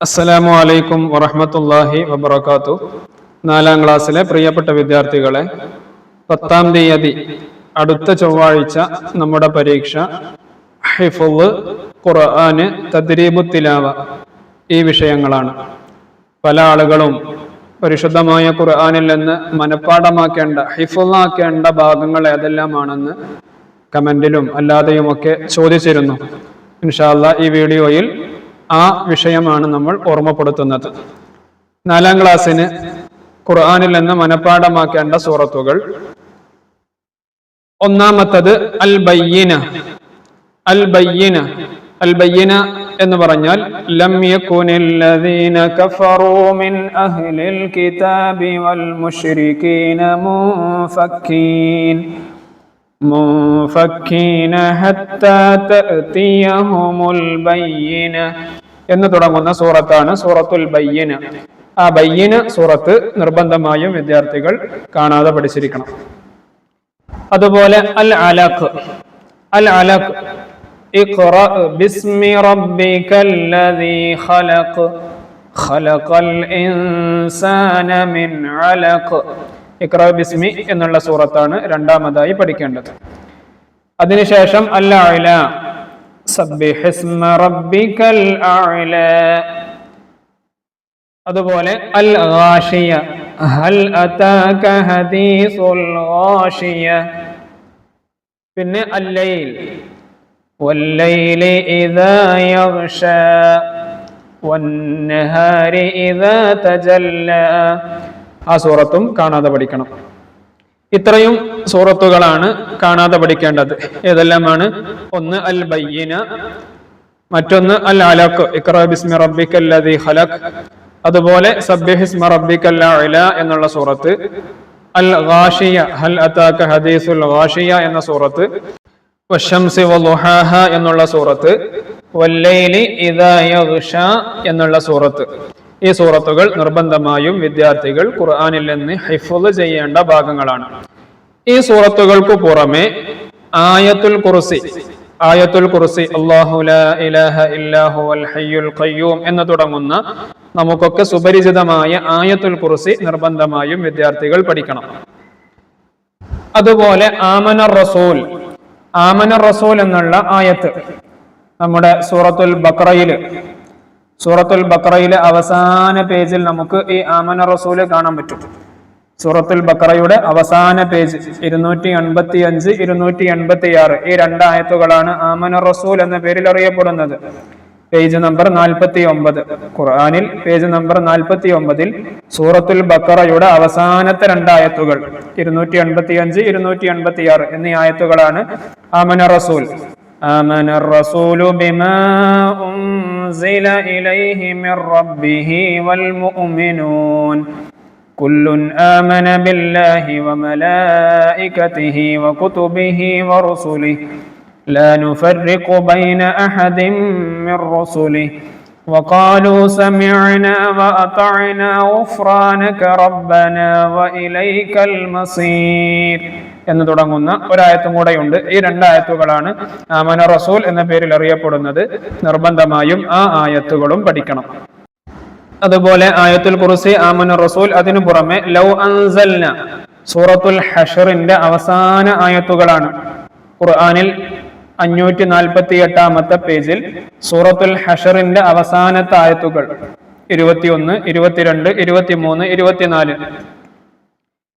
അസ്സലാമു അലൈക്കും വറഹമത്തല്ലാഹി വബർക്കാത്തു നാലാം ക്ലാസ്സിലെ പ്രിയപ്പെട്ട വിദ്യാർത്ഥികളെ പത്താം തീയതി അടുത്ത ചൊവ്വാഴ്ച നമ്മുടെ പരീക്ഷ ഹിഫുൾ ഖുർആന് തദ്രീബു തിലാവ ഈ വിഷയങ്ങളാണ്. പല ആളുകളും പരിശുദ്ധമായ ഖുർആാനിൽ നിന്ന് മനഃപ്പാഠമാക്കേണ്ട ഹിഫുള്ളാക്കേണ്ട ഭാഗങ്ങൾ ഏതെല്ലാമാണെന്ന് കമന്റിലും അല്ലാതെയുമൊക്കെ ചോദിച്ചിരുന്നു. ഇൻഷാല്ല ഈ വീഡിയോയിൽ ആ വിഷയമാണ് നമ്മൾ ഓർമ്മപ്പെടുത്തുന്നത്. നാലാം ക്ലാസ്സിന് ഖുർആാനിൽ നിന്ന് മനഃപ്പാഠമാക്കേണ്ട സൂറത്തുകൾ. ഒന്നാമത്തത് അൽ ബയ്യന അൽ ബയ്യന അൽ ബയ്യന എന്ന് പറഞ്ഞാൽ ലം യകുനില്ലദീന കഫറൂ മിൻ അഹ്ലിൽ കിതാബി വൽ മുശ്രികീന മുഫക്കീൻ മുഫക്കീന ഹത്താ തഅതിയഹുമുൽ ബയ്യന. എന്ന് തുടങ്ങുന്ന സൂറത്താണ് സൂറത്തുൽ ബയ്യന് ആ ബയ്യന് സൂറത്ത് നിർബന്ധമായും വിദ്യാർത്ഥികൾ കാണാതെ പഠിച്ചിരിക്കണം. അതുപോലെ അൽ അലഖ്. അൽ അലഖ്. ഇക്ര ബിസ്മി എന്നുള്ള സൂറത്താണ് രണ്ടാമതായി പഠിക്കേണ്ടത്. അതിനുശേഷം അല്ല അതുപോലെ അൽ ഗാഷിയ ഹൽ അതാക ഹദീസുൽ ഗാഷിയ പിന്നെ അല്ലൈൽ والليل إذا يغشى والنهار إذا تجلى ആ സൂറത്തും കാണാതെ പഠിക്കണം ഇത്രയും സൂറത്തുകളാണ് കാണാതെ പഠിക്കേണ്ടത് ഏതെല്ലാമാണ് ഒന്ന് അൽ ബയ്യന മറ്റൊന്ന് അൽ അലക്ക് ഇഖ്റ ബിസ്മി റബ്ബിക്കല്ലദി ഖലഖ്. അതുപോലെ സബ്യഹിസ്മ റബ്ബിക്കൽ അല എന്നുള്ള സൂറത്ത്. അൽ ഗാഷിയ ഹൽ അതാക ഹദീസുൽ ഗാഷിയ എന്ന സൂറത്ത്. വശംസി വളുഹാഹ എന്നുള്ള സൂറത്ത്. വല്ലൈലി ഇദാ യഗ്ഷ എന്നുള്ള സൂറത്ത്. ഈ സൂറത്തുകൾ നിർബന്ധമായും വിദ്യാർത്ഥികൾ ഖുർആനിൽ നിന്ന് ഹിഫുദ് ചെയ്യേണ്ട ഭാഗങ്ങളാണ്. ഈ സൂറത്തുകൾക്ക് പുറമെ ആയത്തുൽ കുർസി ആയത്തുൽ കുർസി ലാ ഇലാഹ ഹയ്യുൽ ഖയ്യൂം എന്ന് തുടങ്ങുന്ന നമുക്കൊക്കെ സുപരിചിതമായ ആയത്തുൽ കുർസി നിർബന്ധമായും വിദ്യാർത്ഥികൾ പഠിക്കണം. അതുപോലെ ആമന റസൂൽ ആമന റസൂൽ എന്നുള്ള ആയത്ത് നമ്മുടെ സൂറത്തുൽ ബക്രയിൽ സൂറത്തുൽ ബക്രയിലെ അവസാന പേജിൽ നമുക്ക് ഈ ആമന റസൂൽ കാണാൻ പറ്റും. സൂറത്തുൽ ബക്രയുടെ അവസാന പേജ് ഇരുന്നൂറ്റി എൺപത്തി അഞ്ച് ഇരുന്നൂറ്റി എൺപത്തി ആറ് ഈ രണ്ടായത്തുകളാണ് ആമന റസൂൽ എന്ന പേരിൽ അറിയപ്പെടുന്നത് പേജ് നമ്പർ നാൽപ്പത്തി ഒമ്പത് ഖുർആാനിൽ പേജ് നമ്പർ നാൽപ്പത്തി ഒമ്പതിൽ സൂറത്തുൽ ബക്കറയുടെ അവസാനത്തെ രണ്ടായത്തുകൾ ഇരുന്നൂറ്റി എൺപത്തി അഞ്ച് ഇരുന്നൂറ്റി എൺപത്തി ആറ് എന്നീ ആയത്തുകളാണ് ആമന റസൂൽ آمن الرسول بما أنزل إليه من ربه والمؤمنون كل آمن بالله وملائكته وكتبه ورسله لا نفرق بين أحد من رسله وقالوا سمعنا وأطعنا غفرانك ربنا وإليك المصير എന്ന് തുടങ്ങുന്ന ഒരായത്തും കൂടെയുണ്ട് ഈ രണ്ടായത്തുകളാണ് ആമന റസൂൽ എന്ന പേരിൽ അറിയപ്പെടുന്നത് നിർബന്ധമായും ആ ആയത്തുകളും പഠിക്കണം അതുപോലെ ആയത്തുൽ കുറുസി ആമന റസൂൽ അതിനു പുറമെ ലൗ അൻസൽന സൂറത്തുൽ ഹഷറിന്റെ അവസാന ആയത്തുകളാണ്. ഖുർആാനിൽ അഞ്ഞൂറ്റി നാൽപ്പത്തി എട്ടാമത്തെ പേജിൽ സൂറത്തുൽ ഹഷറിന്റെ അവസാനത്തെ ആയത്തുകൾ ഇരുപത്തിയൊന്ന് ഇരുപത്തിരണ്ട് ഇരുപത്തിമൂന്ന് ഇരുപത്തിനാല്.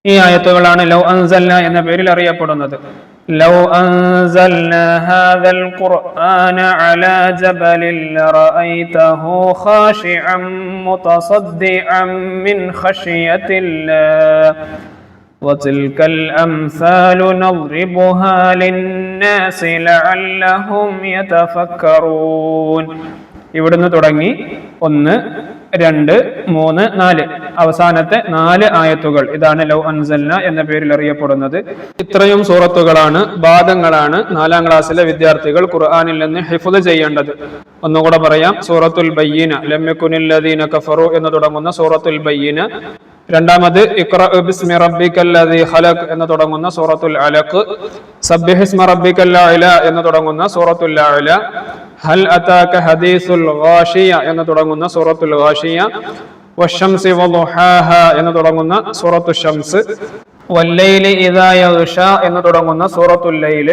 ഈ ആയത്തുകളാണ് ലൗ അൻസൽന എന്ന പേരിൽ അറിയപ്പെടുന്നത്. لو أنزلنا هذا القرآن على جبل لرأيته خاشعا متصدعا من خشية الله. وتلك الأمثال نضربها للناس لعلهم يتفكرون. ഇവിടുന്ന് തുടങ്ങി ഒന്ന് രണ്ട് മൂന്ന് നാല്. അവസാനത്തെ നാല് ആയത്തുകൾ. ഇതാണ് ലൗ അൻസൽന എന്ന പേരിൽ അറിയപ്പെടുന്നത്. ഇത്രയും സൂറത്തുകളാണ് ബാധങ്ങളാണ് നാലാം ക്ലാസ്സിലെ വിദ്യാർത്ഥികൾ ഖുർആാനിൽ നിന്ന് ഹിഫുദ് ചെയ്യേണ്ടത്. ഒന്നുകൂടെ പറയാം. സൂറത്തുൽ ബയ്യന ലമ്യക്കുനില്ലദീന കഫറു എന്ന് തുടങ്ങുന്ന സൂറത്തുൽ ബയ്യന. രണ്ടാമത് ഇഖ്റ ബിസ്മി റബ്ബിക്കല്ലദീ ഖലഖ് എന്ന് തുടങ്ങുന്ന സൂറത്തുൽ അലഖ്. സബ്ബിഹിസ്മ റബ്ബിക്കല്ല എന്ന് തുടങ്ങുന്ന സൂറത്തുൽ അഅല ഹൽ അതാക ഹദീസുൽ ഗാഷിയ എന്ന് തുടങ്ങുന്ന സൂറത്തുൽ ഗാഷിയ വശംസി വളുഹാഹ എന്ന് തുടങ്ങുന്ന സൂറത്തു ഷംസ് വല്ലൈലി ഇദാ യഗ്ഷ എന്ന് തുടങ്ങുന്ന സൂറത്തുൽ ലൈൽ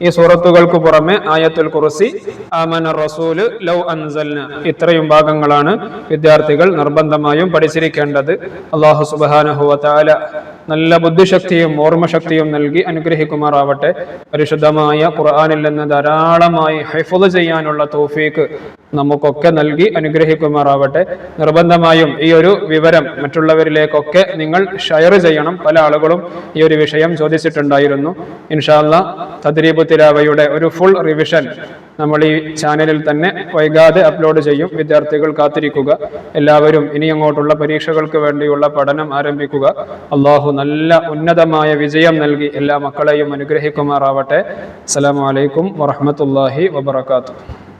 ഈ സൂറത്തുകൾക്ക് പുറമെ ആയത്തുൽ കുറുസി ആമന റസൂൽ ലൗ അൻസൽന ഇത്രയും ഭാഗങ്ങളാണ് വിദ്യാർത്ഥികൾ നിർബന്ധമായും പഠിച്ചിരിക്കേണ്ടത്. അള്ളാഹു സുബാനഹുവല നല്ല ബുദ്ധിശക്തിയും ഓർമ്മശക്തിയും നൽകി അനുഗ്രഹിക്കുമാറാവട്ടെ. പരിശുദ്ധമായ ഖുർആാനിൽ നിന്ന് ധാരാളമായി ഹൈഫുദ് ചെയ്യാനുള്ള തോഫീക്ക് നമുക്കൊക്കെ നൽകി അനുഗ്രഹിക്കുമാറാവട്ടെ. നിർബന്ധമായും ഈ ഒരു വിവരം മറ്റുള്ളവരിലേക്കൊക്കെ നിങ്ങൾ ഷെയർ ചെയ്യണം. പല ആളുകളും ഈ ഒരു വിഷയം ചോദിച്ചിട്ടുണ്ടായിരുന്നു. ഇൻഷാല്ല തദ്രീബ് തിലാവയുടെ ഒരു ഫുൾ റിവിഷൻ നമ്മൾ ഈ ചാനലിൽ തന്നെ വൈകാതെ അപ്ലോഡ് ചെയ്യും. വിദ്യാർത്ഥികൾ കാത്തിരിക്കുക. എല്ലാവരും ഇനി അങ്ങോട്ടുള്ള പരീക്ഷകൾക്ക് വേണ്ടിയുള്ള പഠനം ആരംഭിക്കുക. അള്ളാഹു നല്ല ഉന്നതമായ വിജയം നൽകി. എല്ലാ മക്കളെയും അനുഗ്രഹിക്കുമാറാവട്ടെ. അസ്സലാമു അലൈക്കും വറഹ്മത്തുള്ളാഹി വബറകാതുഹു.